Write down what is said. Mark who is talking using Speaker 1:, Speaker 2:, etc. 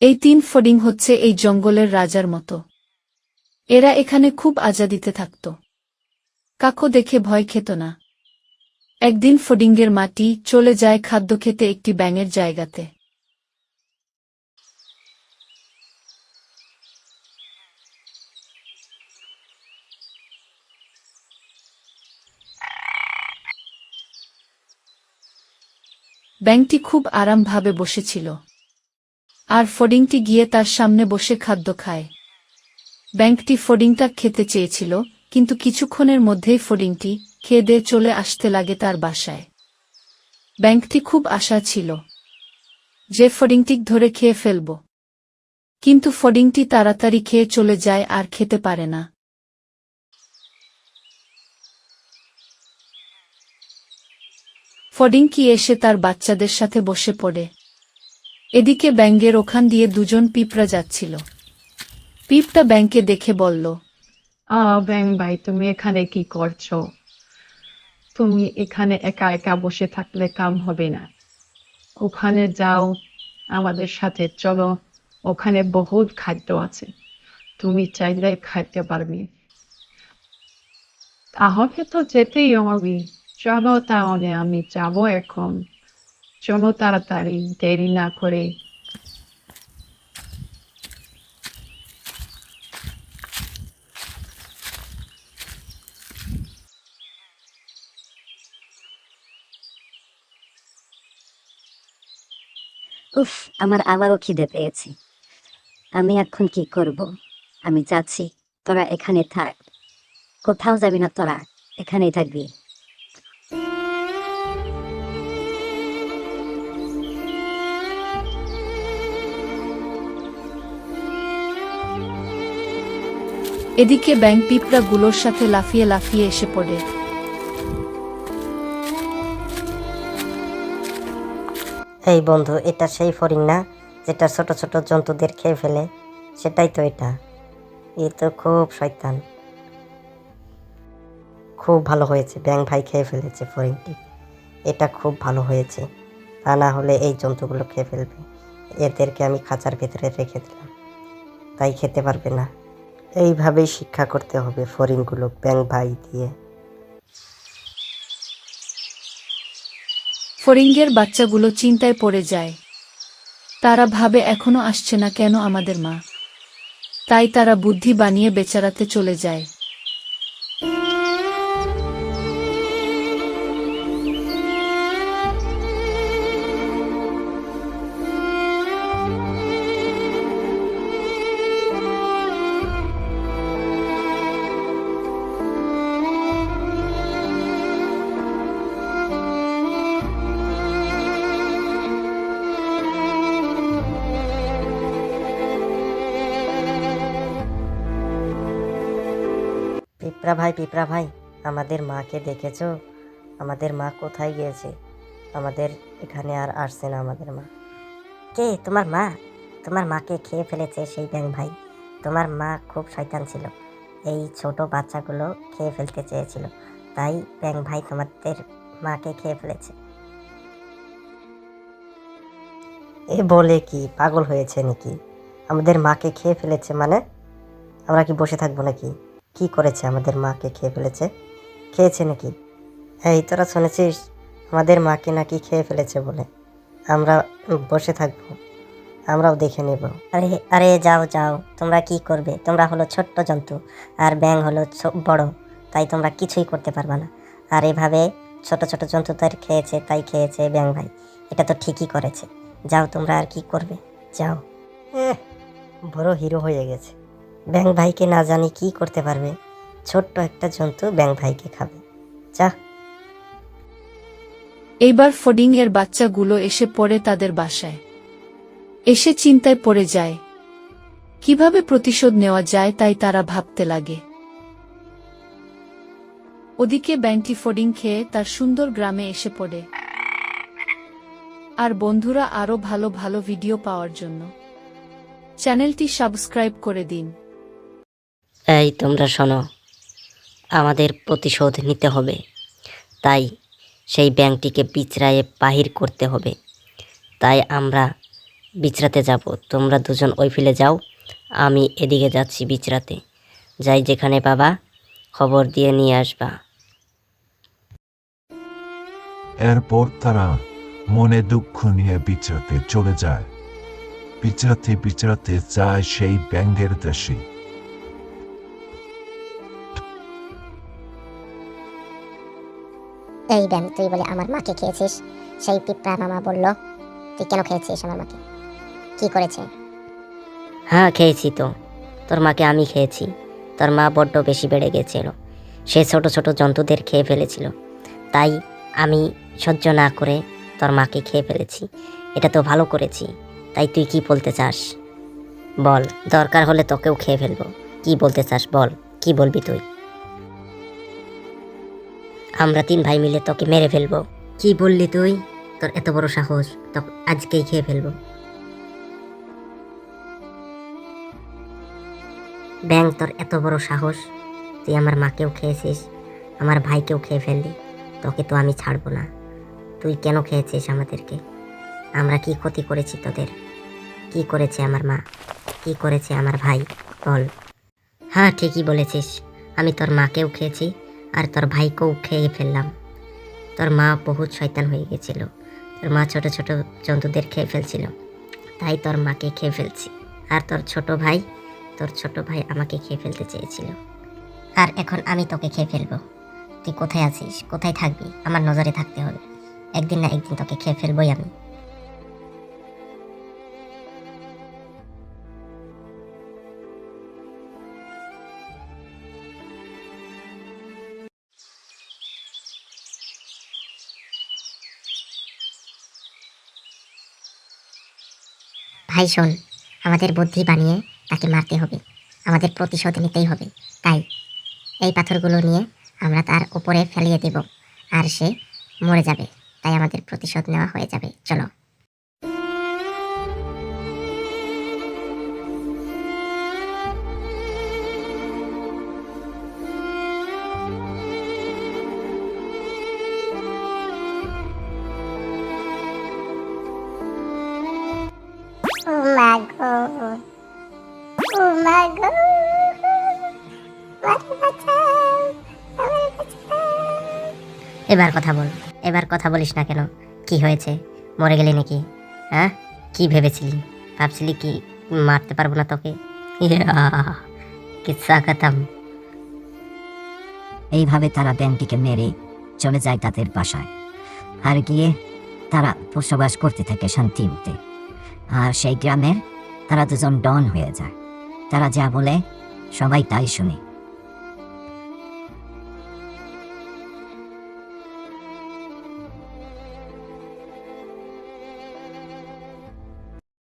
Speaker 1: এই তিন ফডিং হচ্ছে এই জঙ্গলের রাজার মতো। এরা এখানে খুব আজাদিতে থাকত। কাকো দেখে ভয় খেত না। একদিন ফডিংয়ের মাটি চলে যায় খাদ্য খেতে একটি ব্যাঙের জায়গাতে। ব্যাংকটি খুব আরামভাবে বসেছিল। আর ফডিংটি গিয়ে তার সামনে বসে খাদ্য খায়। ব্যাংকটি ফডিংটা খেতে চেয়েছিল, কিন্তু কিছুক্ষণের মধ্যেই ফডিংটি খেয়ে দিয়ে চলে আসতে লাগে তার বাসায়। ব্যাংকটি খুব আশা ছিল যে ফডিংটি ধরে খেয়ে ফেলব। কিন্তু ফডিংটি তাড়াতাড়ি খেয়ে চলে যায় আর খেতে পারে না। ফডিংকি এসে তার বাচ্চাদের সাথে বসে পড়ে। এদিকে ব্যাঙ্গের ওখান দিয়ে দুজন পিঁপড়া যাচ্ছিল। পিঁপটা ব্যাংকে দেখে বলল
Speaker 2: আহ ব্যাং ভাই, তুমি এখানে কি করছ? তুমি এখানে একা একা বসে থাকলে কাম হবে না। ওখানে যাও, আমাদের সাথে চলো। ওখানে বহুত খাদ্য আছে। তুমি চাইলে খাইতে পারবে। তাহলে তো যেতেই হবে। চলো তাহলে, আমি যাব এখন। চলো তাড়াতাড়ি দেরি না করে
Speaker 3: উফ আমার আবারও খিদে পেয়েছে আমি এখন কি করব আমি যাচ্ছি তোরা এখানে থাক কোথাও যাবি না তোরা এখানেই থাকবি
Speaker 1: এদিকে ব্যাং পিঁপড়াগুলোর সাথে লাফিয়ে লাফিয়ে এসে পড়ে।
Speaker 4: এই বন্ধু, এটা সেই ফরিং না, যেটা ছোট ছোট জন্তুদের খেয়ে ফেলে? সেটাই তো এটা। এ তো খুব শয়তান। খুব ভালো হয়েছে ব্যাং ভাই খেয়ে ফেলেছে ফরিংটি এটা খুব ভালো হয়েছে। তা না হলে এই জন্তুগুলো খেয়ে ফেলবে। এদেরকে আমি খাঁচার ভেতরে রেখে দিলাম। তাই খেতে পারবে না। এইভাবেই শিক্ষা করতে হবে ফরিংগুলো ব্যাং ভাই দিয়ে।
Speaker 1: ফরিঙ্গের বাচ্চাগুলো চিন্তায় পড়ে যায়। তারা ভাবে, এখনও আসছে না কেন আমাদের মা? তাই তারা বুদ্ধি বানিয়ে বেচারাতে চলে যায়।
Speaker 4: পিঁপড়া ভাই পিঁপড়া ভাই, আমাদের মাকে দেখেছ? আমাদের মা কোথায় গিয়েছে? আমাদের এখানে আর আসছে না আমাদের মা। কে? তোমার মা? তোমার মাকে খেয়ে ফেলেছে সেই ব্যাং ভাই। তোমার মা খুব শয়তান ছিল। এই ছোট বাচ্চাগুলো খেয়ে ফেলতে চেয়েছিল। তাই ব্যাং ভাই তোমাদের মাকে খেয়ে ফেলেছে। এ বলে কি? পাগল হয়েছে নাকি? আমাদের মাকে খেয়ে ফেলেছে মানে? আমরা কি বসে থাকব নাকি? কি করেছে আমাদের মাকে খেয়ে ফেলেছে? খেয়েছে নাকি? এই তোরা শুনেছিস? আমাদের মাকে নাকি খেয়ে ফেলেছে বলে। আমরা বসে থাকব। আমরাও দেখে নেব। আরে আরে যাও যাও। তোমরা কি করবে? তোমরা হলো ছোট্ট জন্তু, আর ব্যাং হলো বড়। তাই তোমরা কিছুই করতে পারবে না। আর এভাবে ছোট ছোট জন্তুদের খেয়েছে, তাই খেয়েছে ব্যাং ভাই। এটা তো ঠিকই করেছে। যাও তোমরা আর কি করবে? যাও। বড় হিরো হয়ে গেছে। ব্যাং ভাইকে না জানি কি করতে পারবে। ছোট্ট একটা জন্তু ব্যাং ভাইকে খাবে। যা।
Speaker 1: এইবার ফডিং এর বাচ্চাগুলো এসে পড়ে তাদের বাসায়। এসে চিন্তায় পড়ে যায়। কীভাবে প্রতিশোধ নেওয়া যায় তাই তারা ভাবতে লাগে। ওদিকে ব্যাংটি ফডিং খেয়ে তার সুন্দর গ্রামে এসে পড়ে। আর বন্ধুরা আরও ভালো ভালো ভিডিও পাওয়ার জন্য। চ্যানেলটি সাবস্ক্রাইব করে দিন।
Speaker 4: এই তোমরা শোনো, আমাদের প্রতিশোধ নিতে হবে। তাই সেই ব্যাংকটিকে পিছড়ায়ে বাহির করতে হবে। তাই আমরা বিচরাতে যাব। তোমরা দুজন ওই ফিলে যাও, আমি এদিকে যাচ্ছি বিচরাতে যাই যেখানে বাবা খবর দিয়ে নিয়ে আসবা।
Speaker 5: এরপর তারা মনে দুঃখ নিয়ে বিচারতে চলে যায়। বিচারতে বিচারতে যায় সেই ব্যাঙ্গের দেশে।
Speaker 6: এই ব্যাং তুই বলে আমার মাকে খেয়েছিস? সেই পিঁপড়া মামা বলল, তুই কেন খেয়েছিস আমার মাকে? কি করেছে?
Speaker 4: হ্যাঁ খেয়েছি তো। তোর মাকে আমি খেয়েছি। তোর মা বড্ড বেশি বেড়ে গেছিল। সে ছোট ছোট জন্তুদের খেয়ে ফেলেছিল। তাই আমি সহ্য না করে তোর মাকে খেয়ে ফেলেছি। এটা তো ভালো করেছি। তাই তুই কি বলতে চাস? বল, দরকার হলে তোকেও খেয়ে ফেলব। কি বলতে চাস বল, কি বলবি তুই? আমরা তিন ভাই মিলে তোকে মেরে ফেলব। কি বললি তুই? তোর এত বড় সাহস তো আজকেই খেয়ে ফেলব। ব্যাং তোর এত বড় সাহস তুই আমার মাকেও খেয়েছিস আমার ভাইকেও খেয়ে ফেললি তোকে তো আমি ছাড়বো না। তুই কেন খেয়েছিস আমাদেরকে? আমরা কি ক্ষতি করেছি তোদের? কি করেছে আমার মা? কি করেছে আমার ভাই? বল। হ্যাঁ ঠিকই বলেছিস। আমি তোর মাকেও খেয়েছি আর তোর ভাইকেও খেয়ে ফেললাম। তোর মা বহুত শয়তান হয়ে গেছিল। তোর মা ছোট ছোট জন্তুদের খেয়ে ফেলছিল। তাই তোর মাকে খেয়ে ফেলছি। আর তোর ছোট ভাই, তোর ছোট ভাই আমাকে খেয়ে ফেলতে চেয়েছিল। আর এখন আমি তোকে খেয়ে ফেলব। তুই কোথায় আছিস? কোথায় থাকবি? আমার নজরে থাকতে হবে। একদিন না একদিন তোকে খেয়ে ফেলবোই আমি। ভাই, শোন, আমাদের বুদ্ধি বানিয়ে তাকে মারতে হবে। আমাদের প্রতিশোধ নিতেই হবে। তাই এই পাথরগুলো নিয়ে আমরা তার উপরে ফেলিয়ে দেব। আর সে মরে যাবে। তাই আমাদের প্রতিশোধ নেওয়া হয়ে যাবে। চলো।
Speaker 6: ও
Speaker 4: এবার কথা বল এবার কথা বলিস না কেন? কি হয়েছে? মরে গেলি নাকি? হ্যাঁ? কি ভেবেছিলি? ভাবছিলি কি মারতে পারব না তোকে? খতম।
Speaker 3: এইভাবে তারা ব্যাংকটিকে মেরে চলে যায় তাদের বাসায়। আর গিয়ে তারা বসবাস করতে থাকে শান্তিতে আর সেই গ্রামের তারা দুজন ডন হয়ে যায়। তারা যা বলে সবাই তাই শুনে।